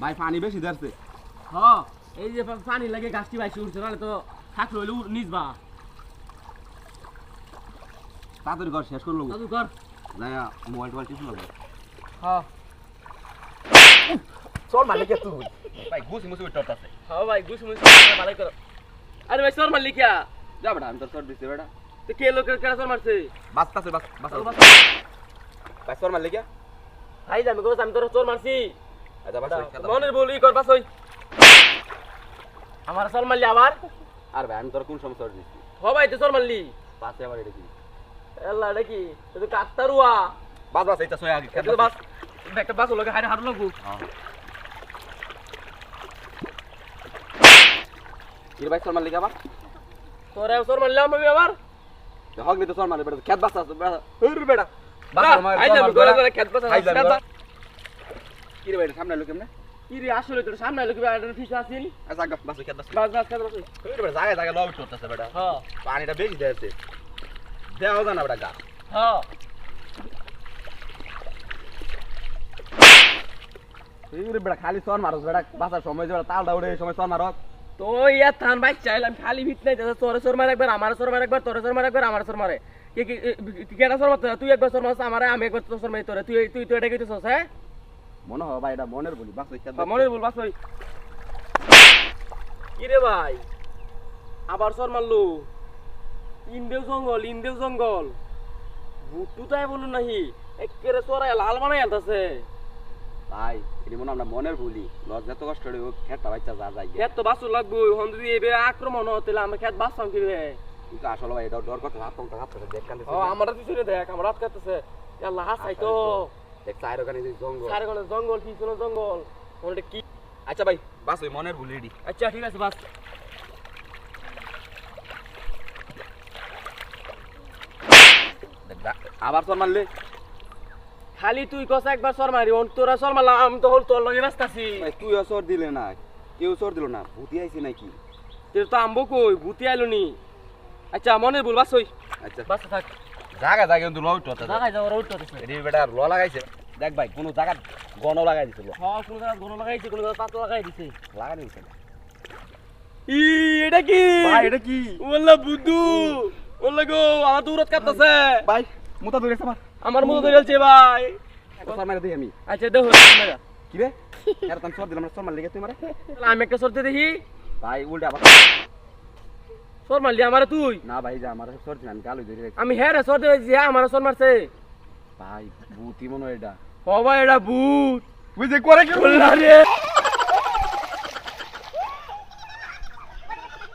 ভাই পানি বেশি ধরছে। হ এই যে পানি লাগে গাছটি বাইসে উঠছে নাহলে তো থাকল হইলে উড়- নিচবা তাড়াতাড়ি কর শেষ করল যাই মোবাইল টোবাইল টিপে লাগবে হ্যাঁ। চল মালিক তুই। ভাই ঘুষি মুসি উঠতে আছে। হ্যাঁ ভাই ঘুষ মুষ ভালো করো। আরে ভাই মারলি কিয়া যা বেটা আমি তোর সর দিছি বেটা। তো কে লোকের কেন সর মারছে? বাস বাস বাস। ভাই সর মারলি কে? ভাই আমি আমি তোর চোর মারছি। মনের বলি বাস আমার চোর মারলি আবার। আর ভাই আমি তোর কোন সর ভাই তো চোর মারলি পাশে আবার এটা কি? এটা কি? এটা তো কাকতারুয়া বাস বাস এটা আগে এটা তো বাস একটা বাস লোকে হাড়ে হাড় ভাই সর মারলি আবার? তোরে চোর মারলাম আমি আবার হক নি তো সর মারলি বেটা খেত বাস আছে বেটা। বেটা। করে করে খেত বাস। কি রে ভাই সামনে লোক কেমনে? কি রে আসলে তোর সামনে লোকে একটা ফিস আসিল আচ্ছা গা বাস খেত বাস বাস বাস বাস। হুর বেটা জায়গা জায়গা লব করতেছে বেটা। হ্যাঁ। পানিটা বেশি দিয়েছে দেওয়া জানা বেটা গা। হ্যাঁ। বেটা খালি সর মারস বেটা। বাসার সময় বেটা তালটা উড়ে এই সময় সর মারস। তো ইয়া থান ভাই চাইলাম খালি ভিত নাই যাতে তোরে সর মারে একবার আমার সর মারে একবার তোরে সর মারে একবার আমার সর মারে। কি কি কেনা সর মারতে তুই একবার সর মারছ আমারে আমি একবার তোর সর মারি তোরে। তুই তুই তো এটা কইতেছস হ্যাঁ? মনে হয় ভাই এটা মনের বলি বাস খেত মনে বল বাস ভাই রে ভাই আবার সর মারলু। ইন্দেও জঙ্গল ইন্দেও জঙ্গল। ভুট্টু তাই বলুন নাহি একেরে চড়াই লাল বানাই ভাই এটি মনে আমরা মনের বলি। লজ যত কষ্ট করে হোক খেতটা বাচ্চা যা যায় খেত তো বাসু লাগবো হন যদি এবে আক্রমণ হতে আমরা খেত বাসতাম কি রে কিন্তু আসলে ভাই এটা ডর করতে হাত হাত দেখ ও আমরা পিছনে দেখ আমরা হাত কাটতেছে আল্লাহ হাসাই তো। দেখ ওখানে জঙ্গল। কোন জঙ্গল পিছনে জঙ্গল? কি? আচ্ছা ভাই বাস ওই মনের বলি এডি আচ্ছা ঠিক আছে বাস। আবার সর মারলে? খালি তুই কস একবার সর মারি অন তোরা সর মারলাম আমি তো হল তোর লগে ব্যস্তাছি ভাই তুইও সর দিলে না কেউ সর দিল না ভূতি আইছে নাকি? তুই তো আম্বো কই ভূতি আইলো নি। আচ্ছা মনে বল বাস ওই আচ্ছা। বাস থাক। জায়গা জায়গা কিন্তু যাও করতেছে এডি বেটা ল লাগাইছে। দেখ ভাই কোন জায়গা গণ লাগাই দিছে ল হ্যাঁ কোন জায়গা লাগাইছে কোন জায়গা পাতলা লাগাই দিছে। লাগাই দিছে। ই এটা কি? ভাই এটা কি? বুদ্ধু ওল্লা গো আমার তো উরত কাটতেছে ভাই মুতা ধরে আমার। আমার মতো ধরেছে ভাই। সর মারে দিই আমি। আচ্ছা দেখো কি রে? এর তাম সর দিলাম সর তুই মারে। আমি একটা সরতে দেখি। ভাই উল্টা আবার। সর মারলি আমারে তুই? না ভাই যা আমার সর দিলাম গালু ধরে রাখছি। আমি হ্যাঁ রে সর দে হ্যাঁ আমার সর মারছে। ভাই ভূতি মনে এটা। ও এটা ভূত। বুঝে করে কি বললা রে